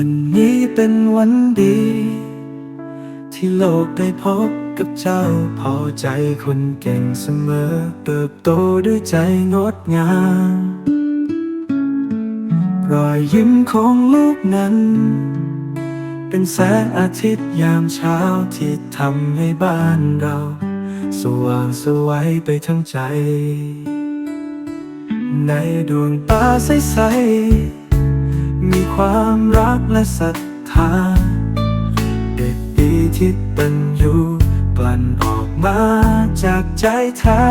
วันนี้เป็นวันดี ที่โลกได้พบกับเจ้าพอใจคนเก่งเสมอ เติบโตด้วยใจงดงาม รอยยิ้มของลูกนั้น เป็นแสงอาทิตย์ยามเช้าที่ทำให้บ้านเรา สว่างสวัยไปทั้งใจ ในดวงตาใสๆ มีความรักและศรัทธา เด็กดีที่เป็นอยู่กลั่นออกมาจากใจแท้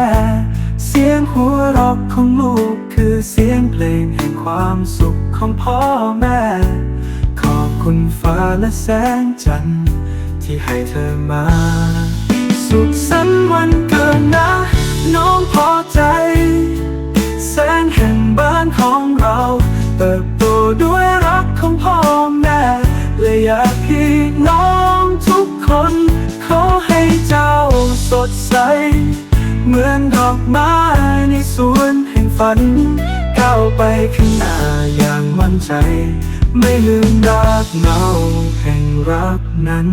เสียงหัวเราะของลูกคือเสียงเพลงแห่งความสุขของพ่อแม่ ขอบคุณฟ้าและแสงจันทร์ที่ให้เธอมา สุขสันต์วันเกิดนะ น้องพอใจ แสงแห่งบ้านของเรา เติบโตด้วย ของพ่อแม่ และอยากพี่น้องทุกคน ขอให้เจ้าสดใส เหมือนดอกไม้ในสวนแห่งฝัน ก้าวไปข้างหน้าอย่างมั่นใจ ไม่ลืมรักเงาแห่งรักนั้น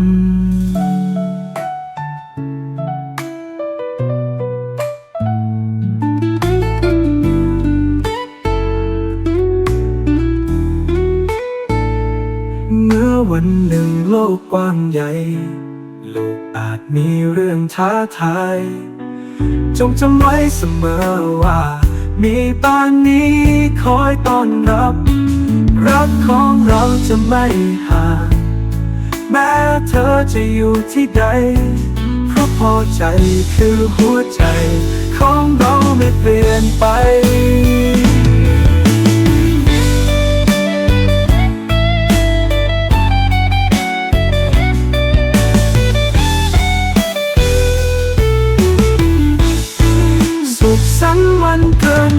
เมื่อวันหนึ่งโลกกว้างใหญ่ ลูกอาจมีเรื่องท้าทาย จงจำไว้เสมอว่า มีบ้านนี้คอยต้อนรับ รักของเราจะไม่ห่างแม้เธอจะอยู่ที่ใด เพราะพอใจคือหัวใจ ของเราไม่เปลี่ยนไป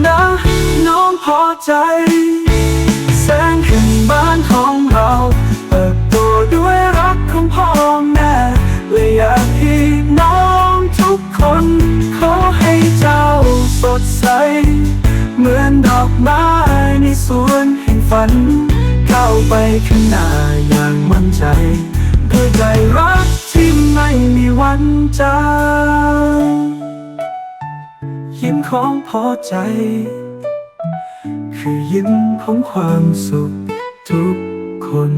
นะ น้องพอใจ แสงแห่งบ้านของเราเติบโตด้วยรักของพ่อแม่และอยากให้น้องทุกคน ขอให้เจ้าสดใส เหมือนดอกไม้ในสวนแห่งฝัน ก้าวไปข้างหน้าอย่างมั่นใจด้วยใจรักที่ไม่มีวันจาง ของพอใจ คือยิ้มของความสุขทุกคน